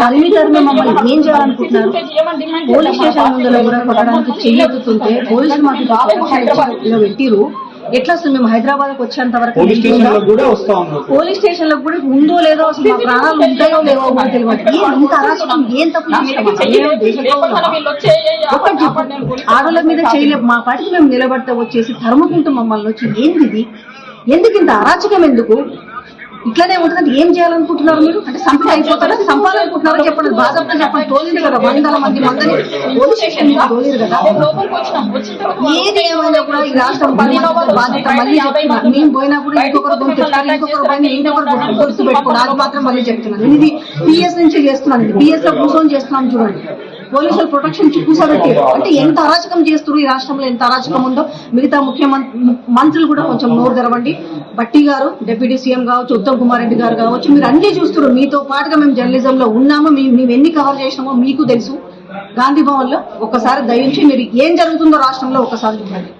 తరిమి తరిమి మమ్మల్ని ఏం చేయాలనుకుంటున్నారు? పోలీస్ స్టేషన్ ముందులో కూడా కొట్టడానికి చెయ్యెత్తుతుంటే పోలీసులు మాకు ఇలా పెట్టిరు ఎట్లా అసలు మేము హైదరాబాద్కి వచ్చేంత వరకు పోలీస్ స్టేషన్ ఉందా? లో కూడా వస్తా ఉన్నారు. పోలీస్ స్టేషన్లో కూడా ఉందో లేదో అసలు మా ప్రాణాలు ఉంటాయో లేవో కూడా తెలియదు. ఇంత అరాచకం? ఏం తప్పు? ఒకటి ఆడోళ్ళ మీద చేయలేము మా పాటికి మేము నిలబడితే వచ్చేసి తరుముకుంటూ మమ్మల్ని వచ్చి ఏంది ఇది? ఎందుకు ఇంత అరాచకం ఎందుకు? ఇట్లానే ఉంటుంది ఏం చేయాలనుకుంటున్నారు మీరు? అంటే సంపద అయిపోతారా? సంపాలనుకుంటున్నారా చెప్పండి. బాధపడి చెప్పండి. తోలింది కదా వందల మంది మందిని పోలీస్ స్టేషన్ తోలిరు కదా. ఏది ఏమైనా కూడా ఈ రాష్ట్రం బాధ్యత బాధ్యత మళ్ళీ మేము పోయినా కూడా ఇంకొకరు గొంతు ఎత్తారు, ఇంకొకరు పోయినా ఇంకొకరు గొంతు గుర్తు పెట్టుకోండి అది మాత్రం మళ్ళీ చెప్తున్నాను. ఇది పిఎస్ నుంచి చేస్తున్నాను. పిఎస్లో కూర్చొని చేస్తున్నాం చూడండి. పోలీసులు ప్రొటెక్షన్ ఇచ్చి కూర్చోబెట్టారు అంటే ఎంత అరాచకం చేస్తున్నారు ఈ రాష్ట్రంలో ఎంత అరాచకం ఉందో మిగతా ముఖ్యమంత్రి మంత్రులు కూడా కొంచెం నోరు తెరవండి. బట్టి గారు డిప్యూటీ సీఎం కావచ్చు ఉత్తమ్ కుమార్ రెడ్డి గారు కావచ్చు మీరు అన్ని చూస్తున్నారు. మీతో పాటుగా మేము జర్నలిజం లో ఉన్నామో మేము ఎన్ని కవర్ చేసినామో మీకు తెలుసు. గాంధీ భవన్లో ఒక్కసారి దయించి మీరు ఏం జరుగుతుందో రాష్ట్రంలో ఒక్కసారి చూడండి.